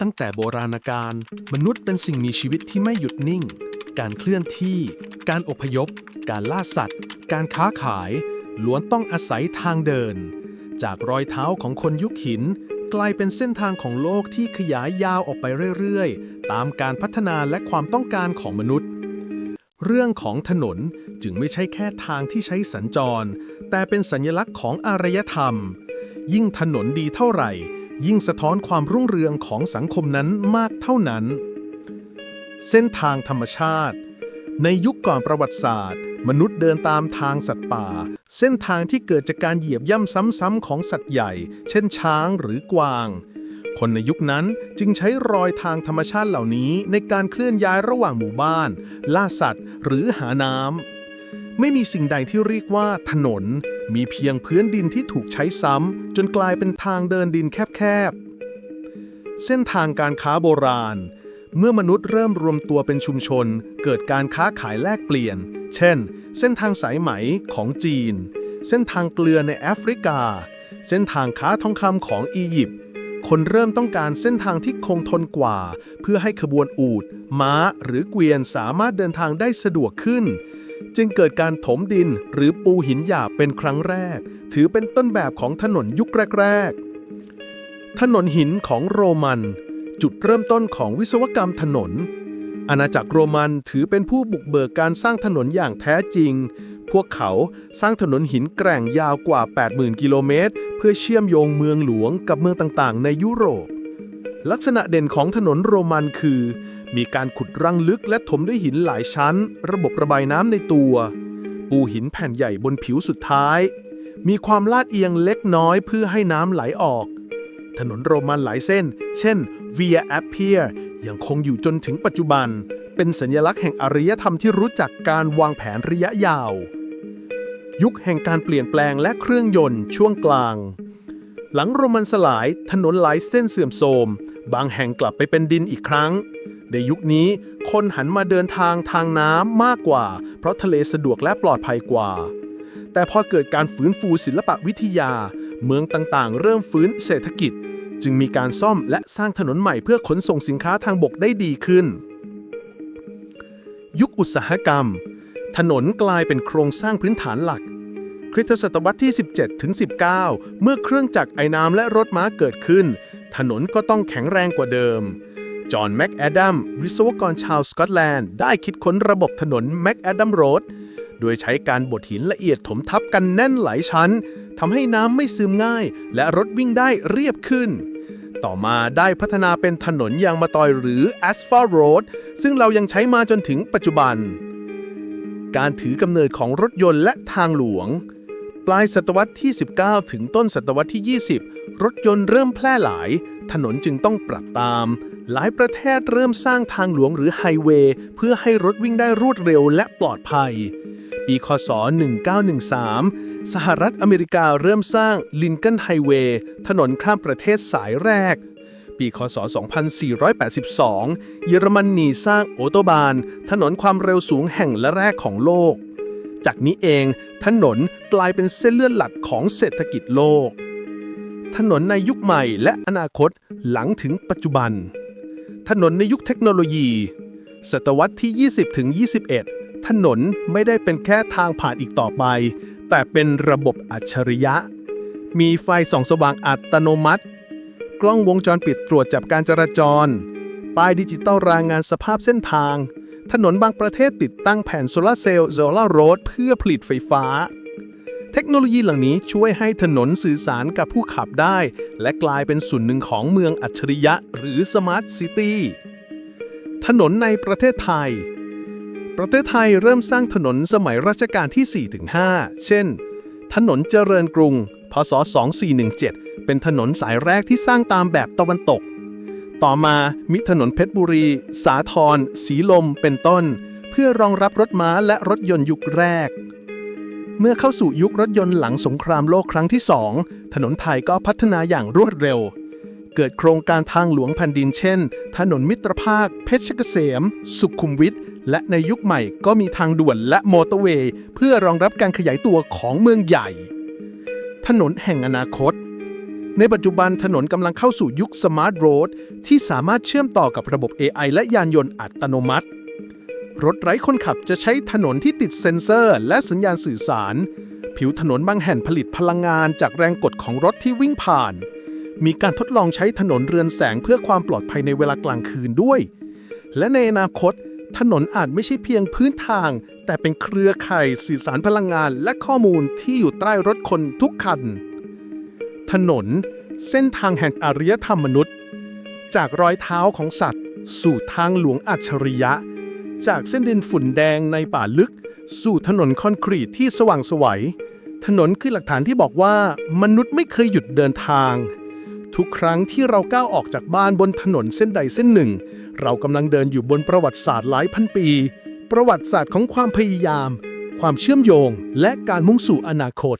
ตั้งแต่โบราณกาลมนุษย์เป็นสิ่งมีชีวิตที่ไม่หยุดนิ่ง การเคลื่อนที่ การอพยพ การล่าสัตว์ การค้าขาย ล้วนต้องอาศัยทางเดิน จากรอยเท้าของคนยุคหิน กลายเป็นเส้นทางของโลกที่ขยายยาวออกไปเรื่อยๆ ตามการพัฒนาและความต้องการของมนุษย์ เรื่องของถนนจึงไม่ใช่แค่ทางที่ใช้สัญจร แต่เป็นสัญลักษณ์ของอารยธรรม ยิ่งถนนดีเท่าไหร่ ยิ่งสะท้อนความรุ่งเรืองของสังคมนั้นมากเท่านั้น เส้นทางธรรมชาติ ในยุคก่อนประวัติศาสตร์ มนุษย์เดินตามทางสัตว์ป่า เส้นทางที่เกิดจากการเหยียบย่ำซ้ำๆของสัตว์ใหญ่ เช่นช้างหรือกวาง คนในยุคนั้นจึงใช้รอยทางธรรมชาติเหล่านี้ในการเคลื่อนย้ายระหว่างหมู่บ้าน ล่าสัตว์ หรือหาน้ำไม่มีสิ่งใดที่เรียกว่าถนน มีเพียงพื้นดินที่ถูกใช้ซ้ำจนกลายเป็นทางเดินดินแคบๆ เส้นทางการค้าโบราณ เมื่อมนุษย์เริ่มรวมตัวเป็นชุมชน เกิดการค้าขายแลกเปลี่ยน เช่น เส้นทางสายไหมของจีน เส้นทางเกลือในแอฟริกา เส้นทางค้าทองคำของอียิปต์คนเริ่มต้องการเส้นทางที่คงทนกว่า เพื่อให้ขบวนอูฐม้าหรือเกวียนสามารถเดินทางได้สะดวกขึ้น จึงเกิดการถมดินหรือปูหินหยาบเป็นครั้งแรก ถือเป็นต้นแบบของถนนยุคแรก ๆ ถนนหินของโรมัน จุดเริ่มต้นของวิศวกรรมถนน อาณาจักรโรมันถือเป็นผู้บุกเบิกการสร้างถนนอย่างแท้จริง พวกเขาสร้างถนนหินแกร่งยาวกว่า 80,000 กิโลเมตร เพื่อเชื่อมโยงเมืองหลวงกับเมืองต่างๆ ในยุโรปลักษณะเด่นของถนนโรมันคือ มีการขุดรังลึกและถมด้วยหินหลายชั้น ระบบระบายน้ำในตัว ปูหินแผ่นใหญ่บนผิวสุดท้าย มีความลาดเอียงเล็กน้อยเพื่อให้น้ำไหลออก ถนนโรมันหลายเส้น เช่น Via Appia ยังคงอยู่จนถึงปัจจุบัน เป็นสัญลักษณ์แห่งอารยธรรมที่รู้จักการวางแผนระยะยาว ยุคแห่งการเปลี่ยนแปลงและเครื่องยนต์ช่วงกลาง หลังโรมันสลายถนนหลายเส้นเสื่อมโทรม บางแห่งกลับไปเป็นดินอีกครั้ง ในยุคนี้คนหันมาเดินทางทางน้ำมากกว่า เพราะทะเลสะดวกและปลอดภัยกว่า แต่พอเกิดการฟื้นฟูศิลปวิทยา เมืองต่างๆ เริ่มฟื้นเศรษฐกิจ จึงมีการซ่อมและสร้างถนนใหม่เพื่อขนส่งสินค้าทางบกได้ดีขึ้น ยุคอุตสาหกรรม ถนนกลายเป็นโครงสร้างพื้นฐานหลักคริสตศตวรรษที่ 17 ถึง 19 เมื่อเครื่องจักรไอน้ำและรถม้าเกิดขึ้น ถนนก็ต้องแข็งแรงกว่าเดิม จอห์นแม็กแอดัมวิศวกรชาวสกอตแลนด์ ได้คิดค้นระบบถนนแม็กแอดัมโรดโดยใช้การบดหินละเอียดถมทับกันแน่นหลายชั้นทำให้น้ำไม่ซึมง่าย และรถวิ่งได้เรียบขึ้น ต่อมาได้พัฒนาเป็นถนนยางมะตอยหรือ Asphalt Road ซึ่งเรายังใช้มาจนถึงปัจจุบัน การถือกำเนิดของรถยนต์และทางหลวง ปลายศตวรรษที่ 19 ถึงต้นศตวรรษที่ 20 รถยนต์เริ่มแพร่หลาย ถนนจึงต้องปรับตาม หลายประเทศเริ่มสร้างทางหลวงหรือไฮเวย์เพื่อให้รถวิ่งได้รวดเร็วและปลอดภัย ปีคศ 1913 สหรัฐอเมริกาเริ่มสร้างลินค o นไฮเวย์ถนนข้ามประเทศสายแรก ปีคศ 2482 เยอรมนีสร้างโอโตบาน ถนนความเร็วสูงแห่งและแรกของโลก จากนี้เองถนนกลายเป็นเส้นเลือดหลักของเศรษฐกิจโลกถนนในยุคใหม่และอนาคตหลังถึงปัจจุบัน ถนนในยุคเทคโนโลยี ศตวรรษที่ 20ถึง21 ถนนไม่ได้เป็นแค่ทางผ่านอีกต่อไป แต่เป็นระบบอัจฉริยะ มีไฟส่องสว่างอัตโนมัติ กล้องวงจรปิดตรวจจับการจราจร ป้ายดิจิตอลรายงานสภาพเส้นทาง ถนนบางประเทศติดตั้งแผ่นโซลาร์เซลล์โซลาร์โรดเพื่อผลิตไฟฟ้า เทคโนโลยีเหล่านี้ช่วยให้ถนนสื่อสารกับผู้ขับได้ และกลายเป็นส่วนหนึ่งของเมืองอัจฉริยะหรือสมาร์ทซิตี้ถนนในประเทศไทย ประเทศไทยเริ่มสร้างถนนสมัยรัชกาลที่ 4-5 เช่น ถนนเจริญกรุง พศ 2417 เป็นถนนสายแรกที่สร้างตามแบบตะวันตก ต่อมามีถนนเพชรบุรี สาทรสีลม เป็นต้น เพื่อรองรับรถม้าและรถยนต์ยุคแรก เมื่อเข้าสู่ยุครถยนต์หลังสงครามโลกครั้งที่สองถนนไทยก็พัฒนาอย่างรวดเร็ว เกิดโครงการทางหลวงแผ่นดินเช่น ถนนมิตรภาค เพชรเกษม สุขุมวิทและในยุคใหม่ก็มีทางด่วนและมอเตอร์เวย์ เพื่อรองรับการขยายตัวของเมืองใหญ่ ถนนแห่งอนาคต ในปัจจุบันถนนกำลังเข้าสู่ยุคสมาร์ทโรดที่สามารถเชื่อมต่อกับระบบ AI และยานยนต์อัตโนมัติ รถไร้คนขับจะใช้ถนนที่ติดเซ็นเซอร์ และสัญญาณสื่อสาร ผิวถนนบางแห่งผลิตพลังงานจากแรงกดของรถที่วิ่งผ่าน มีการทดลองใช้ถนนเรือนแสงเพื่อความปลอดภัยในเวลากลางคืนด้วย และในอนาคต ถนนอาจไม่ใช่เพียงพื้นทาง แต่เป็นเครือข่ายสื่อสารพลังงานและข้อมูลที่อยู่ใต้รถคนทุกคัน ถนน เส้นทางแห่งอารยธรรมมนุษย์ จากรอยเท้าของสัตว์ สู่ทางหลวงอัจฉริยะ จากเส้นดินฝุ่นแดงในป่าลึก สู่ถนนคอนกรีตที่สว่างสวยถนนคือหลักฐานที่บอกว่ามนุษย์ไม่เคยหยุดเดินทาง ทุกครั้งที่เราก้าวออกจากบ้านบนถนนเส้นใดเส้นหนึ่ง เรากำลังเดินอยู่บนประวัติศาสตร์หลายพันปี ประวัติศาสตร์ของความพยายาม ความเชื่อมโยง และการมุ่งสู่อนาคต